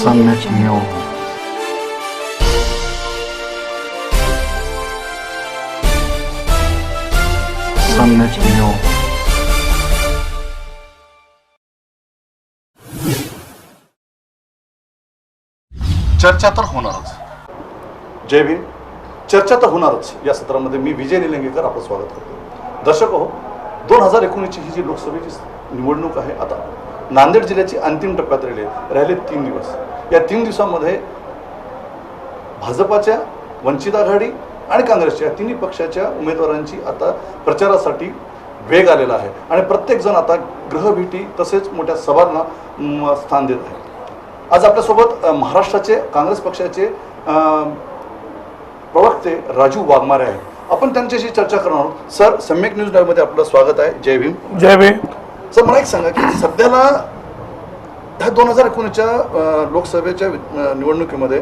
सम्यक नियो चर्चा तर होणारच. जय भीम. चर्चा तर होणारच. या सत्रामध्ये मी विजय निलंगेकर आपलं स्वागत करतो. दर्शक हो दोन हजार एकोणीसची ही जी लोकसभेची निवडणूक आहे आता नांदेड जिल्ह्याची अंतिम टप्प्यात राहिली राहिले तीन दिवस. या तीन दिवसामध्ये भाजपाच्या वंचित आघाडी आणि काँग्रेसच्या तिन्ही पक्षाच्या उमेदवारांची आता प्रचारासाठी वेग आलेला आहे. आणि प्रत्येकजण आता ग्रहभेटी तसेच मोठ्या सभांना स्थान देत आहे. आज आपल्यासोबत महाराष्ट्राचे काँग्रेस पक्षाचे प्रवक्ते राजू वाघमारे आहेत. आपण त्यांच्याशी चर्चा करणार आहोत. सर सम्यक न्यूज लाईव्हमध्ये आपलं स्वागत आहे. जय भीम. जय भीम. सर मला एक सांगा की सध्याला ह्या दोन हजार एकोणीसच्या लोकसभेच्या वि- निवडणुकीमध्ये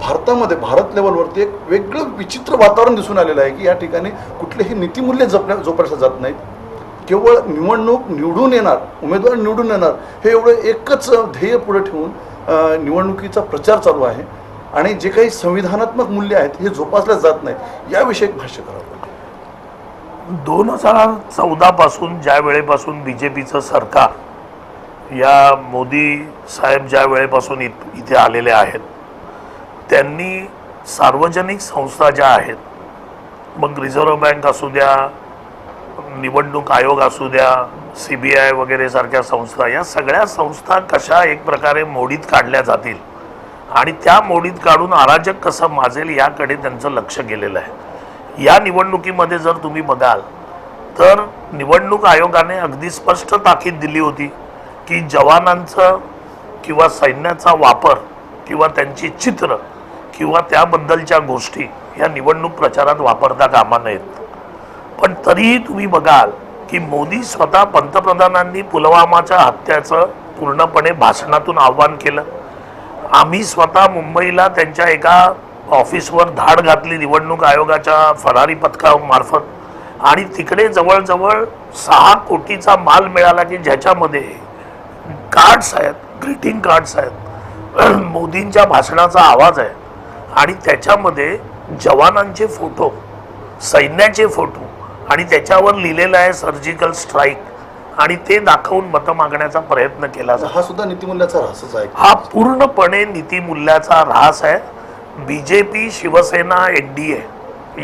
भारतामध्ये भारत लेवलवरती एक वेगळं विचित्र वातावरण दिसून आलेलं आहे की या ठिकाणी कुठलेही नीतिमूल्य जपण्या जोपासल्या जात नाहीत. केवळ निवडणूक निवडून येणार उमेदवार निवडून येणार हे एवढं एकच ध्येय पुढे ठेवून निवडणुकीचा प्रचार चालू आहे. आणि जे काही संविधानात्मक मूल्य आहेत हे जोपासल्या जात नाहीत. याविषयी भाष्य करावं दोन हजार चौदापासून ज्या वेळेपासून बी जे पीचं सरकार या मोदी साहेब ज्या वेळेपासून इत इथे आलेले आहेत त्यांनी सार्वजनिक संस्था ज्या आहेत मग रिझर्व्ह बँक असू द्या निवडणूक आयोग असू द्या सी बी आय वगैरे सारख्या संस्था या सगळ्या संस्था कशा एक प्रकारे मोडीत काढल्या जातील आणि त्या मोडीत काढून अराजक कसं माजेल याकडे त्यांचं लक्ष गेलेलं आहे. या निवडणुकीमध्ये जर तुम्ही बघाल तर निवडणूक आयोगाने अगदी स्पष्ट ताकीद दिली होती की जवानांचं किंवा सैन्याचा वापर किंवा त्यांची चित्र किंवा त्याबद्दलच्या गोष्टी या निवडणूक प्रचारात वापरता कामा नयेत. पण तरीही तुम्ही बघाल की मोदी स्वतः पंतप्रधानांनी पुलवामाच्या हत्याचं पूर्णपणे भाषणातून आव्हान केलं. आम्ही स्वतः मुंबईला त्यांच्या एका ऑफिसवर धाड घातली निवडणूक आयोगाच्या फरारी पथकामार्फत. आणि तिकडे जवळजवळ सहा कोटीचा माल मिळाला की ज्याच्यामध्ये कार्ड्स आहेत ग्रीटिंग कार्ड्स आहेत मोदींच्या भाषणाचा आवाज आहे. आणि त्याच्यामध्ये जवानांचे फोटो सैन्याचे फोटो आणि त्याच्यावर लिहिलेलं आहे सर्जिकल स्ट्राईक. आणि ते दाखवून मतं मागण्याचा प्रयत्न केला हा सुद्धा नीतिमूल्याचा रहस्यच आहे. हा पूर्णपणे नीतिमूल्याचा ऱ्हास आहे. B J P Shiv Sena N D A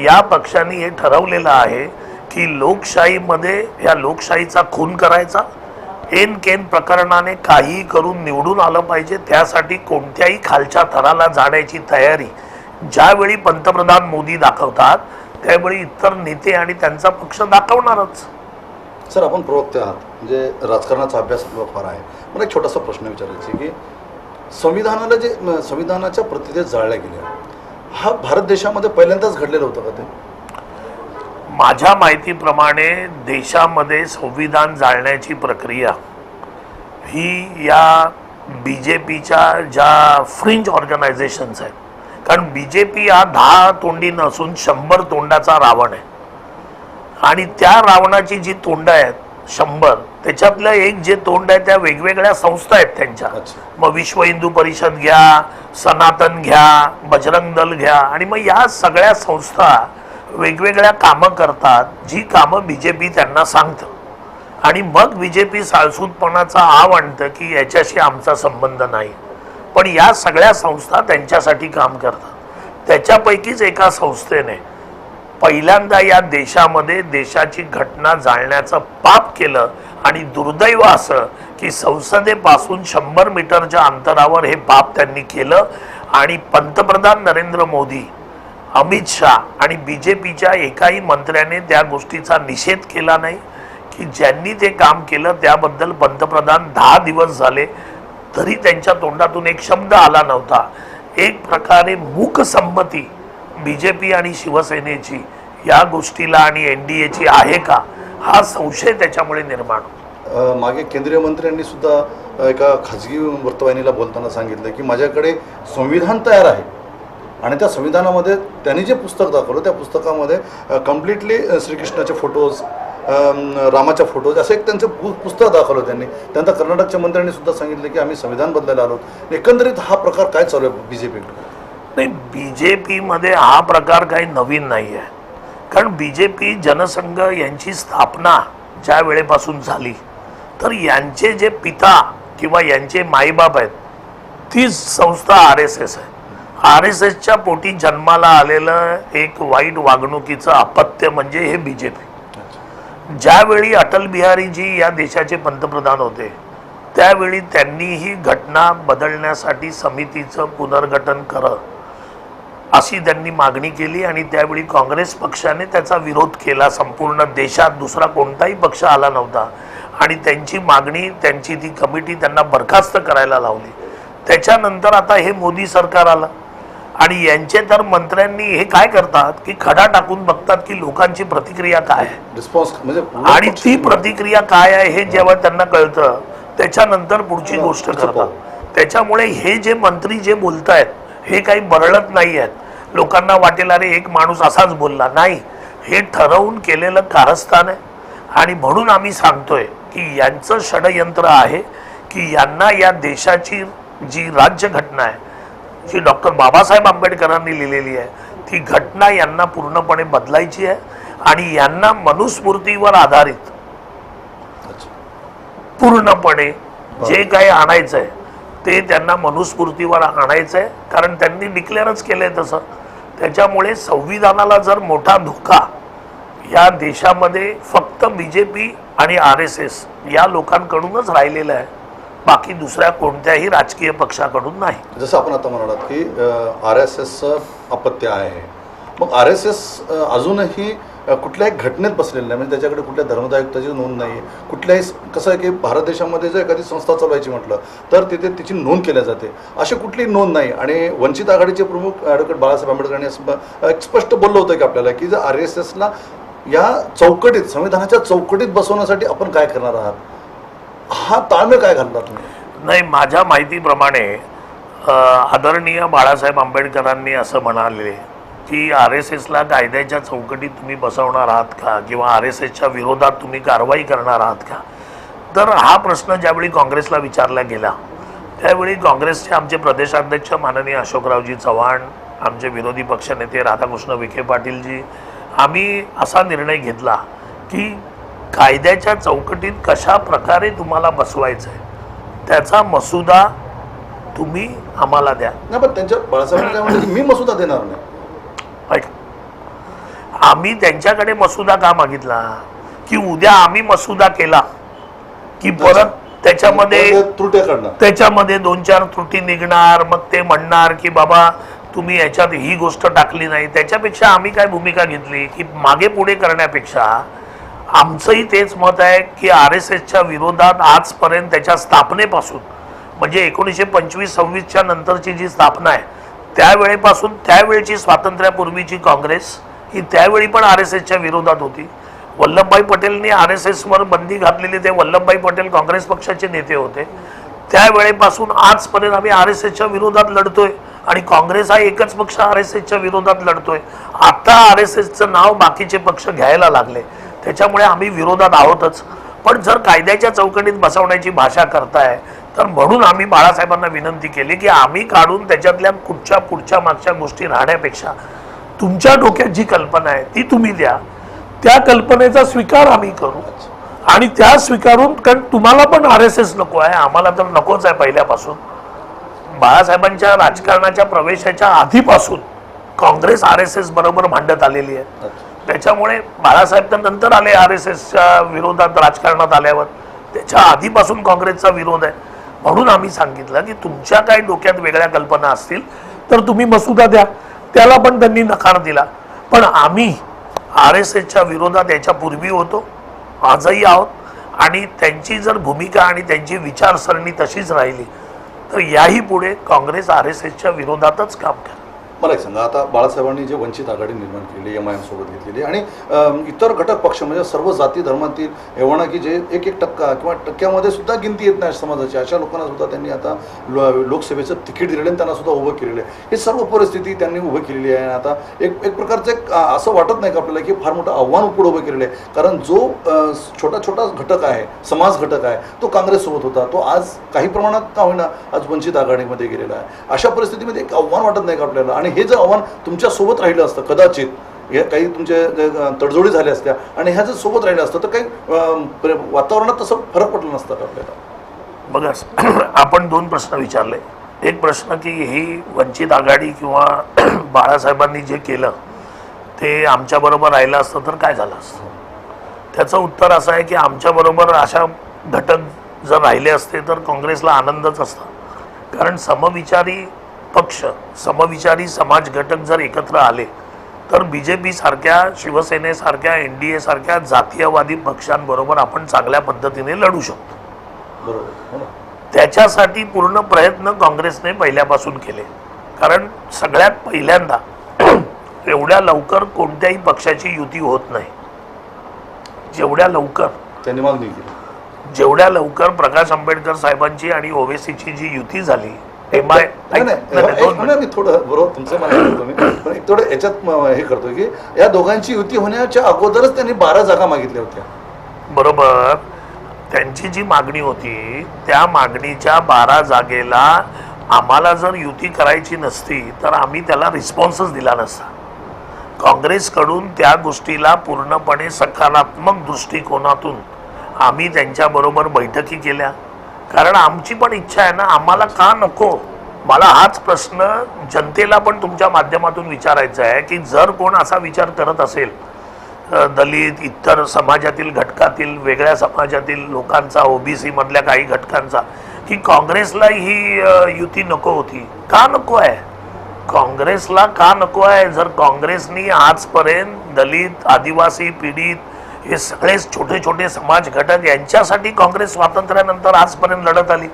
या पक्षांनी हे ठरवलेलं आहे की लोकशाहीमध्ये या लोकशाहीचा खून करायचा एन केन प्रकरणाने काहीही करून निवडून आलं पाहिजे त्यासाठी कोणत्याही खालच्या थराला जाण्याची तयारी ज्यावेळी पंतप्रधान मोदी दाखवतात त्यावेळी इतर नेते आणि त्यांचा पक्ष दाखवणारच. सर आपण प्रवक्ते आहात. म्हणजे राजकारणाचा अभ्यास फार आहे. मला एक छोटासा प्रश्न विचारायचा आहे की संविधानाला जे संविधानाच्या प्रतिदेश जाळल्या गेल्या. हा भारत देशामध्ये पहिल्यांदाच घडलेलं होतं का ते? माझ्या माहितीप्रमाणे देशामध्ये संविधान जाळण्याची प्रक्रिया ही या बी जे पीच्या ज्या फ्रिंज ऑर्गनायझेशन्स आहेत कारण बी जे पी हा दहा तोंडी नसून शंभर तोंडाचा रावण आहे. आणि त्या रावणाची जी तोंड आहेत शंभर. त्याच्यातलं एक जे तोंड आहे त्या वेगवेगळ्या संस्था आहेत त्यांच्या. मग विश्व हिंदू परिषद घ्या सनातन घ्या बजरंग दल घ्या आणि मग या सगळ्या संस्था वेगवेगळ्या कामं करतात जी कामं बी जे पी त्यांना सांगतं. आणि मग बी जे पी साळसूदपणाचा आव आणतं की याच्याशी आमचा संबंध नाही. पण या सगळ्या संस्था त्यांच्यासाठी काम करतात. त्याच्यापैकीच एका संस्थेने पहिल्यांदा या देशामध्ये देशाची घटना जाळण्याचं पाप केलं आणि दुर्दैव असं की संसदेपासून शंभर मीटरच्या अंतरावर हे पाप त्यांनी केलं. आणि पंतप्रधान नरेंद्र मोदी अमित शहा आणि बी जे पीच्या एकाही मंत्र्याने त्या गोष्टीचा निषेध केला नाही की ज्यांनी ते काम केलं त्याबद्दल पंतप्रधान दहा दिवस झाले तरी त्यांच्या तोंडातून एक शब्द आला नव्हता. एक प्रकारे मूकसंमती बी जे पी आणि शिवसेनेची या गोष्टीला आणि एन डी एची आहे का? हा संशय त्याच्यामुळे निर्माण होतो. मागे केंद्रीय मंत्र्यांनी सुद्धा एका खाजगी वृत्तवाहिनीला बोलताना सांगितलं की माझ्याकडे संविधान तयार आहे. आणि त्या संविधानामध्ये त्यांनी जे पुस्तक दाखवलं त्या पुस्तकामध्ये कम्प्लिटली श्रीकृष्णाचे फोटोज रामाच्या फोटो असं एक त्यांचं पु- पुस्तक दाखवलं त्यांनी. त्यानंतर कर्नाटकच्या मंत्र्यांनी सुद्धा सांगितलं की आम्ही संविधान बदलायला आलो एकंदरीत हा प्रकार काय चालू आहे बी जे नाही बी जे पीमध्ये हा प्रकार काही नवीन नाही आहे कारण बी जे पी जनसंघ यांची स्थापना ज्या वेळेपासून झाली तर यांचे जे पिता किंवा यांचे माईबाप आहेत तीच संस्था आर एस एस आहे. आर एस एसच्या पोटी जन्माला आलेलं एक वाईट वागणुकीचं अपत्य म्हणजे हे बी जे पी ज्यावेळी अटल बिहारीजी या देशाचे पंतप्रधान होते त्यावेळी त्यांनी ही घटना बदलण्यासाठी समितीचं पुनर्गठन करत अशी त्यांनी मागणी केली आणि त्यावेळी काँग्रेस पक्षाने त्याचा विरोध केला. संपूर्ण देशात दुसरा कोणताही पक्ष आला नव्हता. आणि त्यांची मागणी त्यांची ती कमिटी त्यांना बरखास्त करायला लावली. त्याच्यानंतर आता हे मोदी सरकार आलं. आणि यांचे तर मंत्र्यांनी हे काय करतात की खडा टाकून बघतात की लोकांची प्रतिक्रिया काय आहे. रिस्पॉन्स म्हणजे आणि ती प्रतिक्रिया काय आहे हे जेव्हा त्यांना कळतं त्याच्यानंतर पुढची गोष्ट करतात. त्याच्यामुळे हे जे मंत्री जे बोलत आहेत हे काही बरळत नाही आहेत लोकांना वाटेल अरे एक माणूस असाच बोलला. नाही हे ठरवून केलेलं कारस्थान आहे. आणि म्हणून आम्ही सांगतोय की यांचं षडयंत्र आहे की यांना या देशाची जी राज्यघटना आहे जी डॉक्टर बाबासाहेब आंबेडकरांनी लिहिलेली आहे ती घटना यांना पूर्णपणे बदलायची आहे आणि यांना मनुस्मृतीवर आधारित पूर्णपणे जे काही आणायचं आहे ते त्यांना मनुस्मृतीवर आणायचं आहे कारण त्यांनी डिक्लेअरच केलंय तसं. त्याच्यामुळे संविधानाला जर मोठा धोका या देशामध्ये फक्त बी जे पी आणि आर एस एस या लोकांकडूनच राहिलेलं आहे. बाकी दुसऱ्या कोणत्याही राजकीय पक्षाकडून नाही. जसं आपण आता म्हणालात की आर एस एसचं अपत्य आहे. मग आर एस एस अजूनही कुठल्याही घटनेत बसलेलं नाही. म्हणजे त्याच्याकडे कुठल्या धर्मदायुक्ताची नोंद नाही आहे कुठल्याही कसं आहे की भारत देशामध्ये जर एखादी संस्था चालवायची म्हटलं तर तिथे तिची नोंद केल्या जाते. अशी कुठली नोंद नाही. आणि वंचित आघाडीचे प्रमुख ॲडव्होकेट बाळासाहेब आंबेडकरांनी असं एक स्पष्ट बोललं होतं की आपल्याला की जर आर एस एसला या चौकटीत संविधानाच्या चौकटीत बसवण्यासाठी आपण काय करणार आहात? हा ताळमेळ काय घालणार तुम्ही? नाही माझ्या माहितीप्रमाणे आदरणीय बाळासाहेब आंबेडकरांनी असं म्हणाले की आर एस एसला कायद्याच्या चौकटीत तुम्ही बसवणार आहात का? किंवा आर एस एसच्या विरोधात तुम्ही कारवाई करणार आहात का? तर हा प्रश्न ज्यावेळी काँग्रेसला विचारला गेला त्यावेळी काँग्रेसचे आमचे प्रदेशाध्यक्ष माननीय अशोकरावजी चव्हाण आमचे विरोधी पक्षनेते राधाकृष्ण विखे पाटीलजी आम्ही असा निर्णय घेतला की कायद्याच्या चौकटीत कशा प्रकारे तुम्हाला बसवायचं आहे त्याचा मसुदा तुम्ही आम्हाला द्या. नाही पण त्यांच्या बाळासाहेबांनी मी मसुदा देणार नाही. आम्ही त्यांच्याकडे मसुदा का मागितला? की उद्या आम्ही मसुदा केला? की परत त्याच्यामध्ये त्याच्यामध्ये दोन चार त्रुटी निघणार मग ते म्हणणार की बाबा तुम्ही याच्यात ही गोष्ट टाकली नाही. त्याच्यापेक्षा आम्ही काय भूमिका घेतली? की मागे पुढे करण्यापेक्षा आमचंही तेच मत आहे की आर एस एसच्या विरोधात आजपर्यंत त्याच्या स्थापनेपासून म्हणजे एकोणीसशे पंचवीस सव्वीसच्या नंतरची जी स्थापना आहे त्यावेळेपासून त्यावेळची स्वातंत्र्यापूर्वीची काँग्रेस ही त्यावेळी पण आर एस एसच्या विरोधात होती. वल्लभभाई पटेलनी आर एस एसवर बंदी घातलेली ते वल्लभभाई पटेल काँग्रेस पक्षाचे नेते होते. त्यावेळेपासून आजपर्यंत आम्ही आर एस एसच्या विरोधात लढतोय आणि काँग्रेस हा एकच पक्ष आर एस एसच्या विरोधात लढतोय. आता आर एस एसचं नाव बाकीचे पक्ष घ्यायला लागले. त्याच्यामुळे आम्ही विरोधात आहोतच. पण जर कायद्याच्या चौकटीत बसवण्याची भाषा करताय तर म्हणून आम्ही बाळासाहेबांना विनंती केली की आम्ही काढून त्याच्यातल्या कुठच्या पुढच्या मागच्या गोष्टी राहण्यापेक्षा तुमच्या डोक्यात जी कल्पना आहे ती तुम्ही द्या. त्या कल्पनेचा स्वीकार आम्ही करू. आणि त्या स्वीकारून कारण तुम्हाला पण आर एस एस नको आहे आम्हाला तर नकोच आहे पहिल्यापासून. बाळासाहेबांच्या राजकारणाच्या प्रवेशाच्या आधीपासून काँग्रेस आर एस एस बरोबर भांडत आलेली आहे. त्याच्यामुळे बाळासाहेब तर नंतर आले आर एस एसच्या विरोधात राजकारणात आल्यावर. त्याच्या आधीपासून काँग्रेसचा विरोध आहे. म्हणून आम्ही सांगितलं की तुमच्या काही डोक्यात वेगळ्या कल्पना असतील तर तुम्ही मसुदा द्या. त्याला पण त्यांनी नकार दिला. पण आम्ही आर एस एसच्या विरोधात याच्यापूर्वी होतो. आजही आहोत. आणि त्यांची जर भूमिका आणि त्यांची विचारसरणी तशीच राहिली तर याही पुढे काँग्रेस आर एस एसच्या विरोधातच काम करेल मला एक सांगा आता बाळासाहेबांनी जे वंचित आघाडी निर्माण केली एम आय एम सोबत घेतलेली आणि इतर घटक पक्ष म्हणजे सर्व जाती धर्मातील एव्हाना की जे एक एक टक्का किंवा टक्क्यामध्ये सुद्धा गिनती येत नाही समाजाची अशा लोकांना सुद्धा त्यांनी आता लो- लोकसभेचं तिकीट दिलेलं आणि त्यांना सुद्धा उभं केलेलं आहे. हे सर्व परिस्थिती त्यांनी उभं केलेली आहे आणि आता एक एक प्रकारचं एक असं वाटत नाही का आपल्याला की फार मोठं आव्हान पुढे उभं केलेलं आहे? कारण जो छोटा छोटा घटक आहे समाज घटक आहे तो काँग्रेससोबत होता तो आज काही प्रमाणात का होईना आज वंचित आघाडीमध्ये गेलेला आहे. अशा परिस्थितीमध्ये एक आव्हान वाटत नाही का आपल्याला? आणि हे जर आव्हान तुमच्यासोबत राहिलं असतं कदाचित हे काही तुमचे तडजोडी झाल्या असत्या आणि ह्या जर सोबत राहिलं असतं तर काही वातावरणात तसं फरक पडला नसतं का आपल्याला? बघा आपण दोन प्रश्न विचारले. एक प्रश्न की ही वंचित आघाडी किंवा बाळासाहेबांनी जे केलं ते आमच्याबरोबर राहिलं असतं तर काय झालं असतं? त्याचं उत्तर असं आहे की आमच्याबरोबर अशा घटक जर राहिले असते तर काँग्रेसला आनंदच असता. कारण समविचारी पक्ष समविचारी समाज घटक जर एकत्र आले तर बी जे पी सारख्या शिवसेनेसारख्या एन डी ए सारख्या जातीयवादी पक्षांबरोबर आपण चांगल्या पद्धतीने लढू शकतो. बरोबर हो त्याच्यासाठी पूर्ण प्रयत्न काँग्रेसने पहिल्यापासून केले. कारण सगळ्यात पहिल्यांदा एवढ्या लवकर कोणत्याही पक्षाची युती होत नाही. जेवढ्या लवकर त्यांनी मागणी केली. जेवढ्या लवकर प्रकाश आंबेडकर साहेबांची आणि ओवेसीची जी युती झाली मी थोडं बरोबर तुमचं पण एक थोडं याच्यात हे करतो की या दोघांची युती होण्याच्या अगोदरच त्यांनी बारा जागा मागितल्या होत्या. बरोबर. त्यांची जी मागणी होती त्या मागणीच्या बारा जागेला आम्हाला जर युती करायची नसती तर आम्ही त्याला रिस्पॉन्सच दिला नसता. काँग्रेसकडून त्या गोष्टीला पूर्णपणे सकारात्मक दृष्टिकोनातून आम्ही त्यांच्याबरोबर बैठकी केल्या. कारण आमची पण इच्छा आहे ना आम्हाला का नको? मला हाच प्रश्न जनतेला पण तुमच्या माध्यमातून विचारायचा आहे की जर कोण असा विचार करत असेल दलित इतर समाजातील घटकातील वेगळ्या समाजातील लोकांचा ओबीसी मधल्या काही घटकांचा की काँग्रेसला ही युती नको होती. का नको आहे? काँग्रेसला का नको आहे? जर काँग्रेसनी आजपर्यंत दलित आदिवासी पीडित हे सगळेच छोटे छोटे समाज घटक यांच्यासाठी काँग्रेस स्वातंत्र्यानंतर आजपर्यंत लढत आली.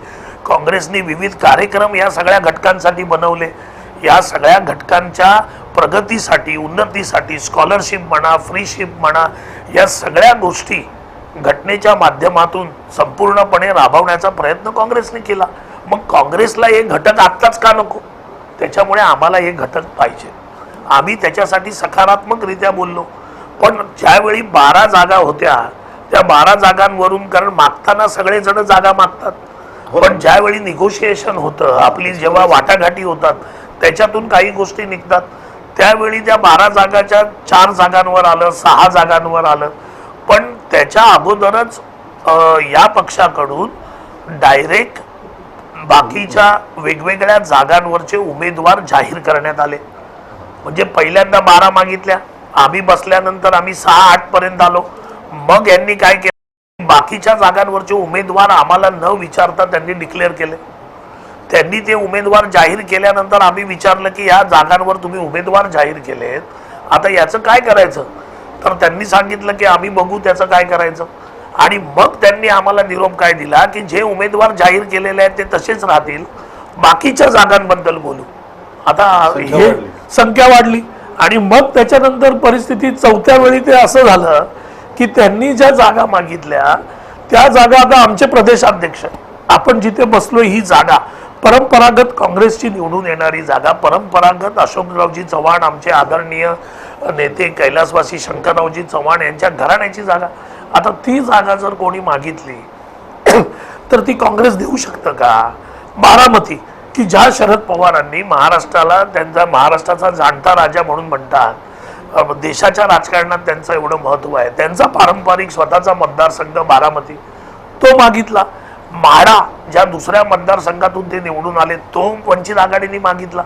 काँग्रेसनी विविध कार्यक्रम या सगळ्या घटकांसाठी बनवले. या सगळ्या घटकांच्या प्रगतीसाठी उन्नतीसाठी स्कॉलरशिप म्हणा फ्रीशिप म्हणा या सगळ्या गोष्टी घटनेच्या माध्यमातून संपूर्णपणे राबवण्याचा प्रयत्न काँग्रेसने केला. मग काँग्रेसला हे घटक आत्ताच का नको? त्याच्यामुळे आम्हाला हे घटक पाहिजे. आम्ही त्याच्यासाठी सकारात्मकरित्या बोललो. पण ज्यावेळी बारा जागा होत्या त्या बारा जागांवरून कारण मागताना सगळेजण जागा मागतात. पण ज्यावेळी निगोशिएशन होतं आपली जेव्हा वाटाघाटी होतात त्याच्यातून काही गोष्टी निघतात. त्यावेळी त्या बारा जागाच्या चार जागांवर आलं सहा जागांवर आलं. पण त्याच्या अगोदरच या पक्षाकडून डायरेक्ट बाकीच्या वेगवेगळ्या जागांवरचे उमेदवार जाहीर करण्यात आले. म्हणजे पहिल्यांदा बारा मागितल्या. आम्ही बसल्यानंतर आम्ही सहा आठ पर्यंत आलो. मग यांनी काय केलं? बाकीच्या जागांवरचे उमेदवार आम्हाला न विचारता त्यांनी डिक्लेअर केले. त्यांनी ते उमेदवार जाहीर केल्यानंतर आम्ही विचारलं की या जागांवर तुम्ही उमेदवार जाहीर केलेत. आता याचं काय करायचं? तर त्यांनी सांगितलं की आम्ही बघू त्याचं काय करायचं. आणि मग त्यांनी आम्हाला निरोप काय दिला? की जे उमेदवार जाहीर केलेले आहेत ते तसेच राहतील. बाकीच्या जागांबद्दल बोलू. आता हे. संख्या वाढली. आणि मग त्याच्यानंतर परिस्थिती चौथ्या वेळी ते असं झालं की त्यांनी ज्या जागा मागितल्या त्या जागा आता आमचे प्रदेशाध्यक्ष आपण जिथे बसलो ही जागा परंपरागत काँग्रेसची निवडून येणारी जागा परंपरागत अशोकरावजी चव्हाण आमचे आदरणीय नेते कैलासवासी शंकररावजी चव्हाण यांच्या घराण्याची जागा. आता ती जागा जर कोणी मागितली तर ती काँग्रेस देऊ शकतं का? बारामती. की ज्या शरद पवारांनी महाराष्ट्राला त्यांचा महाराष्ट्राचा जाणता राजा म्हणून म्हणतात देशाच्या राजकारणात त्यांचं एवढं महत्त्व आहे. त्यांचा पारंपरिक स्वतःचा मतदारसंघ बारामती तो मागितला. म्हाडा ज्या दुसऱ्या मतदारसंघातून ते निवडून आले तो वंचित आघाडीने मागितला.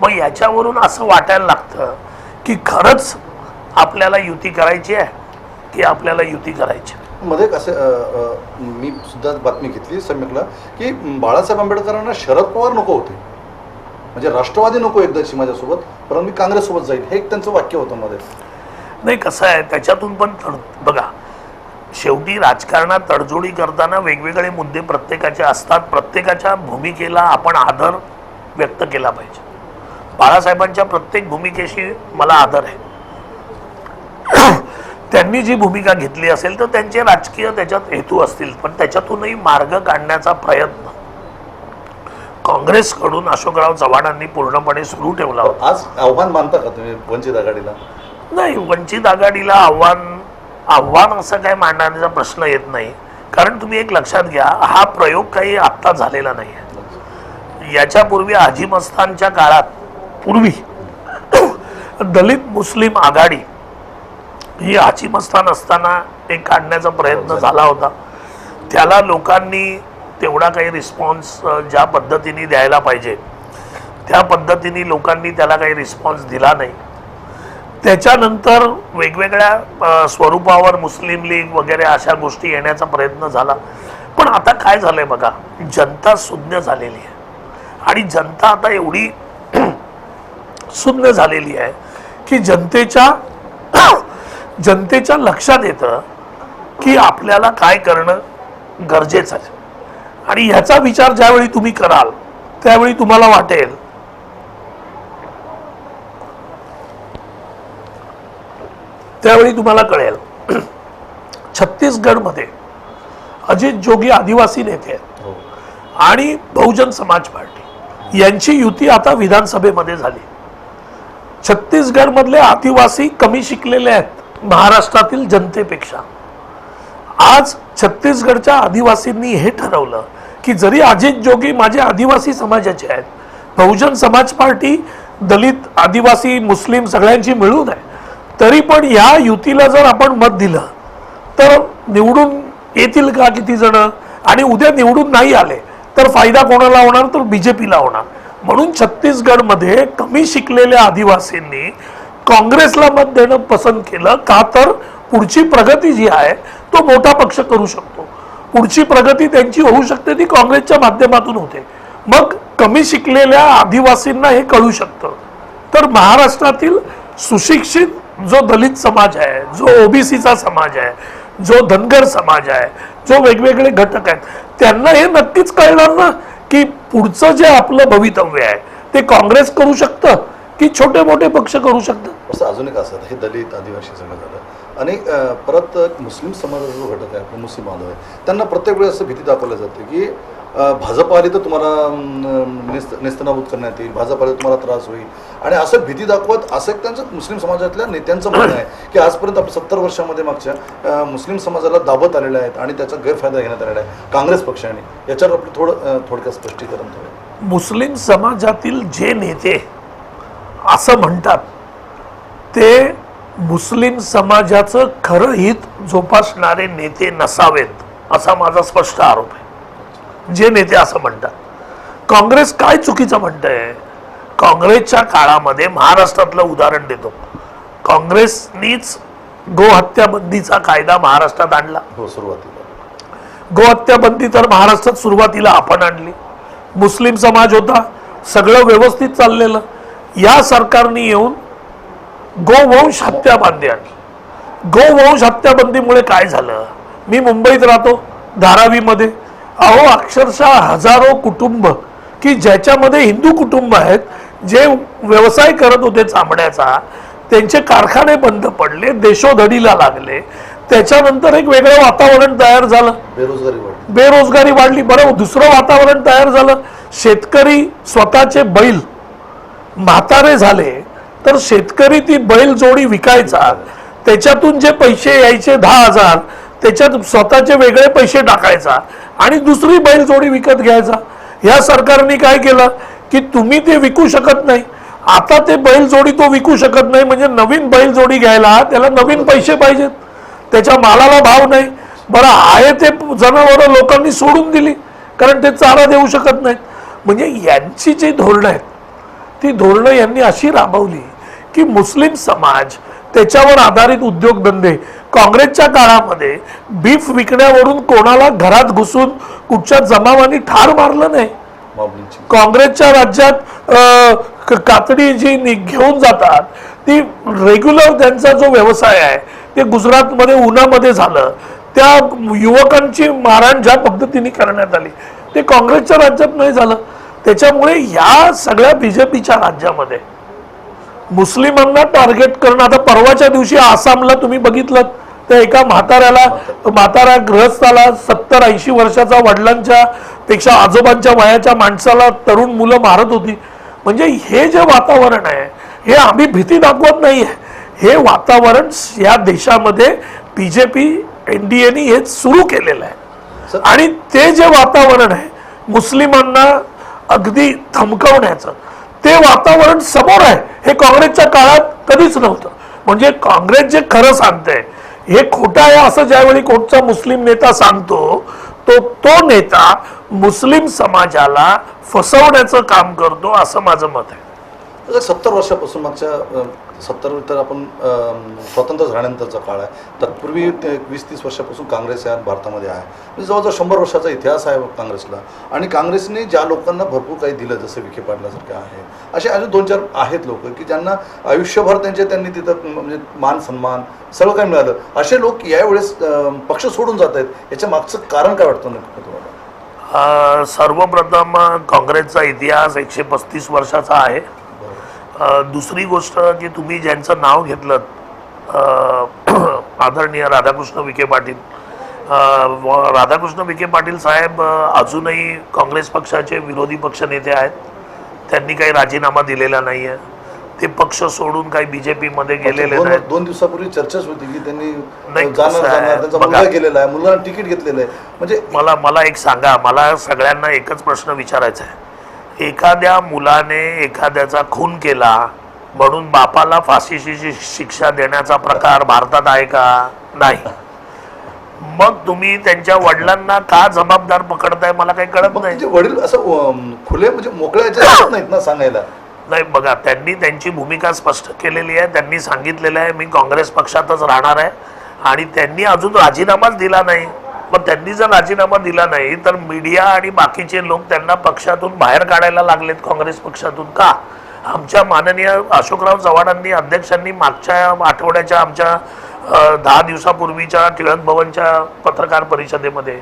मग याच्यावरून असं वाटायला लागतं की खरंच आपल्याला युती करायची आहे की आपल्याला युती करायची आहे? मध्ये एक असं मी सुद्धा बातमी घेतली सम्यकला की बाळासाहेब आंबेडकरांना शरद पवार नको होते. म्हणजे राष्ट्रवादी नको एकदाची माझ्यासोबत परंतु मी काँग्रेससोबत जाईल हे एक त्यांचं वाक्य होतं मध्ये. नाही कसं आहे त्याच्यातून पण बघा शेवटी राजकारणात तडजोडी करताना वेगवेगळे मुद्दे प्रत्येकाचे असतात. प्रत्येकाच्या भूमिकेला आपण आदर व्यक्त केला पाहिजे. बाळासाहेबांच्या प्रत्येक भूमिकेशी मला आदर आहे. त्यांनी जी भूमिका घेतली असेल तर त्यांचे राजकीय त्याच्यात हेतू असतील. पण त्याच्यातूनही मार्ग काढण्याचा प्रयत्न काँग्रेसकडून अशोकराव चव्हाणांनी पूर्णपणे सुरू ठेवला होता. आज आव्हान मानता का तुम्ही वंचित आघाडीला? नाही वंचित आघाडीला आव्हान आव्हान असं काय मांडण्याचा प्रश्न येत नाही. कारण तुम्ही एक लक्षात घ्या हा प्रयोग काही आत्ता झालेला नाही आहे याच्यापूर्वी मस्तानच्या काळात पूर्वी दलित मुस्लिम आघाडी ही हाजी मस्तान असताना एक काढण्याचा प्रयत्न झाला होता. त्याला लोकांनी तेवढा काही रिस्पॉन्स ज्या पद्धतीने द्यायला पाहिजे त्या पद्धतीने लोकांनी त्याला काही रिस्पॉन्स दिला नाही. त्याच्यानंतर वेगवेगळ्या स्वरूपावर मुस्लिम लीग वगैरे अशा गोष्टी येण्याचा प्रयत्न झाला. पण आता काय झालंय बघा जनता सुज्ञ झालेली आहे. आणि जनता आता एवढी सुज्ञ झालेली आहे की जनतेच्या जनतेच्या लक्षात येतं की आपल्याला काय करणं गरजेचं आहे. आणि ह्याचा विचार ज्यावेळी तुम्ही कराल त्यावेळी तुम्हाला वाटेल त्यावेळी तुम्हाला कळेल. छत्तीसगडमध्ये अजित जोगी आदिवासी नेते आहेत. हो. आणि बहुजन समाज पार्टी. यांची युती आता विधानसभेमध्ये झाली. छत्तीसगडमधले आदिवासी कमी शिकलेले आहेत. महाराष्ट्रातील जनतेपेक्षा. आज छत्तीसगडच्या आदिवासींनी हे ठरवलं की जरी अजित जोगी माझे आदिवासी समाजाचे आहेत बहुजन समाज पार्टी दलित आदिवासी मुस्लिम सगळ्यांची मिळून आहे तरी पण या युतीला जर आपण मत दिलं तर निवडून येतील का किती जण? आणि उद्या निवडून नाही आले तर फायदा कोणाला होणार? तर बीजेपीला होणार. म्हणून छत्तीसगडमध्ये कमी शिकलेल्या आदिवासींनी काँग्रेसला मत देणं पसंत केलं का तर पुढची प्रगती जी आहे तो मोठा पक्ष करू शकतो. पुढची प्रगती त्यांची होऊ शकते ती काँग्रेसच्या माध्यमातून होते. मग कमी शिकलेल्या आदिवासींना हे कळू शकतं. तर महाराष्ट्रातील सुशिक्षित जो दलित समाज आहे जो ओबीसीचा समाज आहे जो धनगर समाज आहे जो वेगवेगळे घटक आहेत त्यांना हे नक्कीच कळणार ना की पुढचं जे आपलं भवितव्य आहे ते काँग्रेस करू शकतं की छोटे मोठे पक्ष करू शकतात. असं अजून एक असं हे दलित आदिवासी सगळं झालं. आणि परत मुस्लिम समाजाचा जो घटक आहे आपला मुस्लिम बांधव आहे त्यांना प्रत्येक वेळेस असं भीती दाखवली जाते की भाजप आली तर तुम्हाला नेस्त नेस्तनाबूत करण्यात येईल भाजप आली तर तुम्हाला त्रास होईल. आणि असं भीती दाखवत असं एक त्यांचं मुस्लिम समाजातल्या नेत्यांचं म्हणणं आहे की आजपर्यंत आपण सत्तर वर्षामध्ये मागच्या मुस्लिम समाजाला दाबत आलेले आहेत आणि त्याचा गैरफायदा घेण्यात आलेला आहे काँग्रेस पक्षाने याच्यावर आपलं थोडं थोडक्यात स्पष्टीकरण थोडं. मुस्लिम समाजातील जे नेते असं म्हणतात. ते मुस्लिम समाजाचं खरं हित जोपासणारे नेते नसावेत असा माझा स्पष्ट आरोप आहे. जे नेते असं म्हणतात. काँग्रेस काय चुकीचं म्हणतंय? काँग्रेसच्या काळामध्ये महाराष्ट्रातलं उदाहरण देतो. काँग्रेसनीच गोहत्या बंदीचा कायदा महाराष्ट्रात आणला. हो सुरुवातीला. गोहत्या बंदी तर महाराष्ट्रात सुरुवातीला आपण आणली. मुस्लिम समाज होता सगळं व्यवस्थित चाललेलं. या सरकारने येऊन गोवंश हत्या बंदी आणली. गोवंश हत्या बंदीमुळे काय झालं? मी मुंबईत राहतो धारावीमध्ये. अहो अक्षरशः हजारो कुटुंब की ज्याच्यामध्ये हिंदू कुटुंब आहेत जे व्यवसाय करत होते चामड्याचा त्यांचे कारखाने बंद पडले देशोधडीला लागले. त्याच्यानंतर एक वेगळं वातावरण तयार झालं. बेरोजगारी वाढली. बेरोजगारी वाढली. बरं दुसरं वातावरण तयार झालं. शेतकरी स्वतःचे बैल म्हातारे झाले तर शेतकरी ती बैल जोडी विकायचा. त्याच्यातून जे पैसे यायचे दहा हजार त्याच्यात स्वतःचे वेगळे पैसे टाकायचा आणि दुसरी बैल जोडी विकत घ्यायचा. ह्या सरकारने काय केलं? की तुम्ही ते विकू शकत नाही. आता ते बैल जोडी तो विकू शकत नाही. म्हणजे नवीन बैल जोडी घ्यायला त्याला नवीन पैसे पाहिजेत. त्याच्या मालाला भाव नाही. बरं आहे ते जनावरं लोकांनी सोडून दिली. कारण ते चारा देऊ शकत नाहीत. म्हणजे यांची जी धोरणं आहेत ती धोरणं यांनी अशी राबवली की मुस्लिम समाज त्याच्यावर आधारित उद्योगधंदे काँग्रेसच्या काळामध्ये बीफ विकण्यावरून कोणाला घरात घुसून कुठच्या जमावानी ठार मारलं नाही. काँग्रेसच्या राज्यात कातडी जी नि- घेऊन जातात ती रेग्युलर त्यांचा जो व्यवसाय आहे ते गुजरातमध्ये उन्हामध्ये झालं. त्या युवकांची मारहाण ज्या पद्धतीने करण्यात आली ते काँग्रेसच्या राज्यात नाही झालं. त्याच्यामुळे ह्या सगळ्या बीजेपीच्या राज्यामध्ये मुस्लिमांना टार्गेट करणं आता परवाच्या दिवशी आसामला तुम्ही बघितलं तर एका म्हाताऱ्याला म्हाताऱ्या ग्रहस्थाला सत्तर ऐंशी वर्षाचा वडिलांच्या पेक्षा आजोबांच्या वयाच्या माणसाला तरुण मुलं मारत होती. म्हणजे हे जे वातावरण आहे हे आम्ही भीती दाखवत नाही आहे हे वातावरण या देशामध्ये बीजेपी एन डी एने हे सुरू केलेलं आहे. आणि ते जे वातावरण आहे मुस्लिमांना अगदी थमकवण्याचं. ते वातावरण समोर आहे. हे काँग्रेसच्या काळात कधीच नव्हतं. म्हणजे काँग्रेस जे खरं सांगतंय हे खोटं आहे असं ज्यावेळी कोणचा मुस्लिम नेता सांगतो तो तो नेता मुस्लिम समाजाला फसवण्याचं काम करतो असं माझं मत आहे. सत्तर वर्षापासून मागच्या सत्तर तर आपण स्वतंत्र झाल्यानंतरचा काळ आहे. तत्पूर्वी ते वीस तीस वर्षापासून काँग्रेस या भारतामध्ये आहे. म्हणजे जवळजवळ शंभर वर्षाचा इतिहास आहे काँग्रेसला. आणि काँग्रेसने ज्या लोकांना भरपूर काही दिलं जसं विखे पाटलासारखे आहे असे अजून दोन चार आहेत लोक की ज्यांना आयुष्यभर त्यांचे त्यांनी तिथं म्हणजे मान सन्मान सगळं काही मिळालं. असे लोक यावेळेस पक्ष सोडून जात आहेत. याच्या मागचं कारण काय वाटतं नक्की तुम्हाला? सर्वप्रथम काँग्रेसचा इतिहास एकशे पस्तीस वर्षाचा आहे. दुसरी गोष्ट की तुम्ही ज्यांचं नाव घेतलं आदरणीय राधाकृष्ण विखे पाटील राधाकृष्ण विखे पाटील साहेब अजूनही काँग्रेस पक्षाचे विरोधी पक्षनेते आहेत. त्यांनी काही राजीनामा दिलेला नाही आहे ते पक्ष सोडून काही बीजेपी मध्ये गेलेले दोन नाहीत. दोन दिवसापूर्वी चर्चाच होती की त्यांनी नाही, गेलेला आहे मुलांना तिकीट घेतलेलं आहे. म्हणजे मला मला एक सांगा मला सगळ्यांना एकच प्रश्न विचारायचा आहे. एखाद्या मुलाने एखाद्याचा खून केला म्हणून बापाला फाशीची शिक्षा देण्याचा प्रकार भारतात आहे का? नाही. मग तुम्ही त्यांच्या वडिलांना का जबाबदार पकडताय मला काही कळत नाही. वडील असं खुले म्हणजे मोकळ्या याच्यात नाहीत ना सांगायला? नाही बघा त्यांनी त्यांची भूमिका स्पष्ट केलेली आहे. त्यांनी सांगितलेलं आहे मी काँग्रेस पक्षातच राहणार आहे. आणि त्यांनी अजून राजीनामाच दिला नाही. मग त्यांनी जर राजीनामा दिला नाही तर मीडिया आणि बाकीचे लोक त्यांना पक्षातून बाहेर काढायला लागलेत काँग्रेस पक्षातून का? आमच्या माननीय अशोकराव चव्हाणांनी अध्यक्षांनी मागच्या आठवड्याच्या आमच्या दहा दिवसापूर्वीच्या टिळक भवनच्या पत्रकार परिषदेमध्ये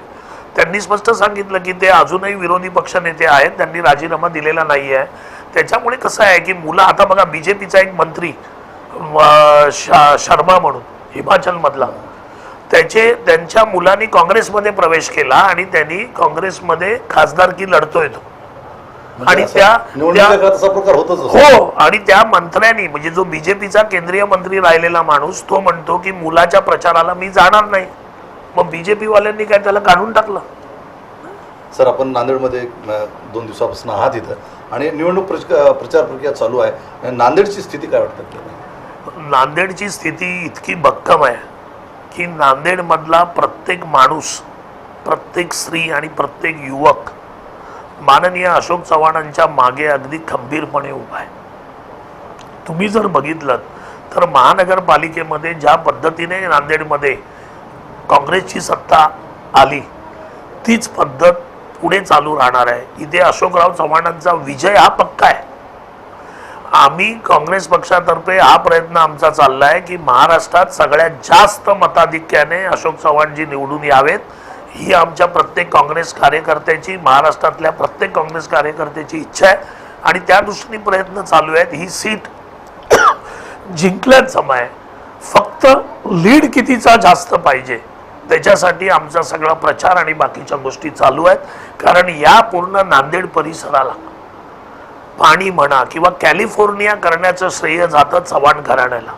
त्यांनी स्पष्ट सांगितलं की ते अजूनही विरोधी पक्ष नेते आहेत त्यांनी राजीनामा दिलेला नाही आहे त्याच्यामुळे कसं आहे की मुलं आता बघा बी जे पीचा एक मंत्री श- शर्मा म्हणून हिमाचलमधला. त्याचे त्यांच्या मुलांनी काँग्रेसमध्ये प्रवेश केला आणि त्यांनी काँग्रेसमध्ये खासदारकी लढतोय तो. आणि असं त्या. हो आणि त्या मंत्र्यांनी म्हणजे जो बीजेपीचा केंद्रीय मंत्री राहिलेला माणूस तो म्हणतो की मुलाच्या प्रचाराला मी जाणार नाही. मग बीजेपी वाल्यांनी काय त्याला काढून टाकलं? सर आपण नांदेडमध्ये दोन दिवसापासून आहात इथं. आणि निवडणूक प्रच- प्रचार प्रक्रिया चालू आहे. नांदेडची स्थिती काय वाटतं? नांदेडची स्थिती इतकी भक्कम आहे. की नांदेडमधला प्रत्येक माणूस प्रत्येक स्त्री आणि प्रत्येक युवक माननीय अशोक चव्हाणांच्या मागे अगदी खंबीरपणे उभा आहे. तुम्ही जर बघितलं तर महानगरपालिकेमध्ये ज्या पद्धतीने नांदेडमध्ये काँग्रेसची सत्ता आली तीच पद्धत पुढे चालू राहणार आहे. इथे अशोकराव चव्हाणांचा विजय हा पक्का आहे. आम्ही काँग्रेस पक्षातर्फे हा प्रयत्न आमचा चालला आहे की महाराष्ट्रात सगळ्यात जास्त मताधिक्याने अशोक चव्हाणजी निवडून यावेत. ही आमच्या प्रत्येक काँग्रेस कार्यकर्त्याची महाराष्ट्रातल्या प्रत्येक काँग्रेस कार्यकर्त्याची इच्छा आहे. आणि त्या दृष्टीने प्रयत्न चालू आहेत. ही सीट जिंकल्याच समय फक्त लीड कितीचा जास्त पाहिजे त्याच्यासाठी आमचा सगळा प्रचार आणि बाकीच्या गोष्टी चालू आहेत. कारण या पूर्ण नांदेड परिसराला पाणी म्हणा किंवा कॅलिफोर्निया करण्याचं श्रेय जातं चव्हाण घराण्याला.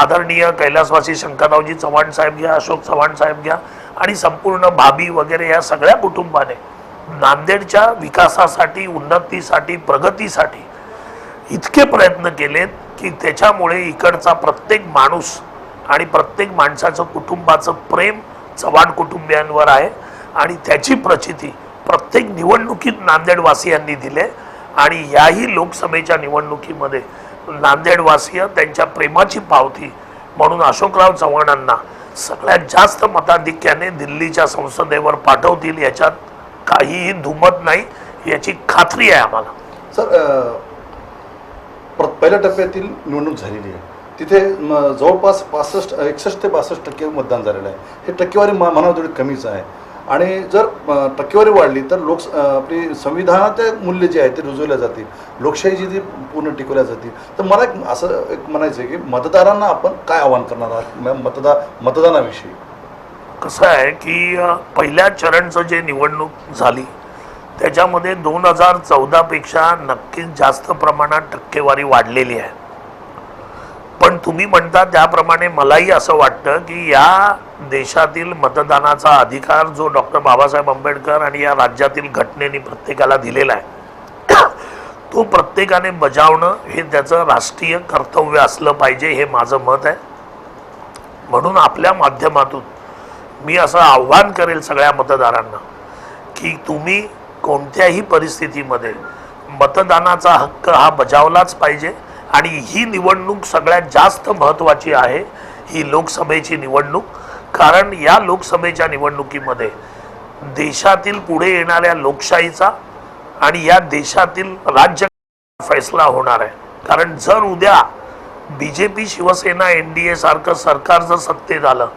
आदरणीय कैलासवासी शंकररावजी चव्हाण साहेब घ्या अशोक चव्हाण साहेब घ्या आणि संपूर्ण भाभी वगैरे या सगळ्या कुटुंबाने नांदेडच्या विकासासाठी उन्नतीसाठी प्रगतीसाठी इतके प्रयत्न केलेत की त्याच्यामुळे इकडचा प्रत्येक माणूस आणि प्रत्येक माणसाचं कुटुंबाचं प्रेम चव्हाण कुटुंबियांवर आहे आणि त्याची प्रचिती प्रत्येक निवडणुकीत नांदेडवासियांनी दिले. आणि याही लोकसभेच्या निवडणुकीमध्ये नांदेडवासीय त्यांच्या प्रेमाची पावती म्हणून अशोकराव चव्हाणांना सगळ्यात जास्त मताधिक्याने दिल्लीच्या संसदेवर पाठवतील याच्यात काहीही धुमत नाही याची खात्री आहे आम्हाला. सर प्र- पहिल्या टप्प्यातील निवडणूक झालेली आहे. तिथे जवळपास पासष्ट एकसष्ट ते बासष्ट टक्के मतदान झालेलं आहे. हे टक्केवारी मा- म्हणावं तेवढी कमीच आहे. आणि जर टक्केवारी वाढली तर लोक आपली संविधानाचे मूल्य जे आहे ते रुजवल्या जातील लोकशाही जी ती पूर्ण टिकवल्या जातील. तर मला एक असं एक म्हणायचं आहे की मतदारांना आपण काय आवाहन करणार आहात? मतदा मतदानाविषयी. कसं आहे की पहिल्या चरणचं जे निवडणूक झाली त्याच्यामध्ये दोन हजार चौदापेक्षा नक्कीच जास्त प्रमाणात टक्केवारी वाढलेली आहे. पण तुम्ही म्हणता त्याप्रमाणे मलाही असं वाटतं की या देशातील मतदानाचा अधिकार जो डॉक्टर बाबासाहेब आंबेडकर आणि या राज्यातील घटनेने प्रत्येकाला दिलेला आहे तो प्रत्येकाने बजावणं हे त्याचं राष्ट्रीय कर्तव्य असलं पाहिजे हे माझं मत आहे. म्हणून आपल्या माध्यमातून मी असं आव्हान करेल सगळ्या मतदारांना की तुम्ही कोणत्याही परिस्थितीमध्ये मतदानाचा हक्क हा बजावलाच पाहिजे आणि ही निवडणूक सगळ्यात जास्त महत्त्वाची आहे ही लोकसभेची निवडणूक. कारण या लोकसभेच्या निवडणुकीमध्ये देशातील पुढे येणाऱ्या लोकशाहीचा आणि या देशातील राज्य फैसला होणार आहे. कारण जर उद्या B J P Shiv Sena N D A सारखं सरकार जर सत्तेत आलं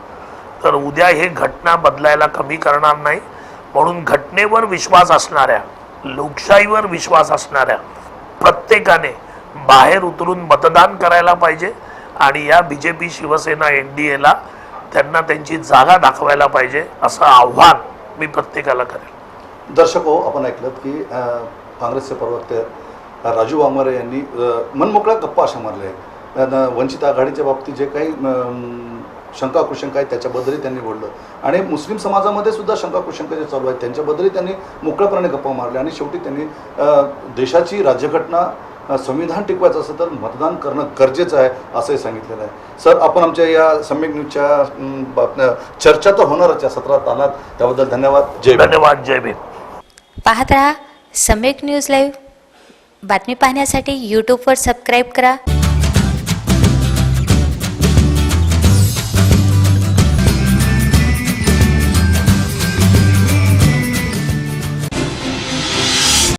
तर उद्या हे घटना बदलायला कमी करणार नाही. म्हणून घटनेवर विश्वास असणाऱ्या लोकशाहीवर विश्वास असणाऱ्या प्रत्येकाने बाहेर उतरून मतदान करायला पाहिजे. आणि या बी J P Shiv Sena N D एला त्यांना त्यांची जागा दाखवायला पाहिजे असं आव्हान मी प्रत्येकाला करेल. दर्शक हो आपण ऐकलं की काँग्रेसचे प्रवक्ते राजू वामरे यांनी मनमोकळ्या गप्पा अशा मारल्या आहेत. वंचित आघाडीच्या बाबतीत जे काही शंका कुशंका आहेत त्याच्याबद्दलही त्यांनी बोललं आणि मुस्लिम समाजामध्ये सुद्धा शंका कुशंका जे चालू आहेत त्यांच्याबद्दलही त्यांनी मोकळ्यापणे गप्पा मारल्या. आणि शेवटी त्यांनी देशाची राज्यघटना संविधान टिकवायचं असेल तर मतदान करणं गरजेचं आहे असंही सांगितलेलं आहे. सर आपण आमच्या या सम्यक न्यूजच्या चर्चा तर होणारच या सत्रात आलात त्याबद्दल धन्यवाद. जय. धन्यवाद जय भीम. पाहत रहा सम्यक न्यूज लाईव्ह. बातमी पाहण्यासाठी यूट्यूबवर सबस्क्राईब करा.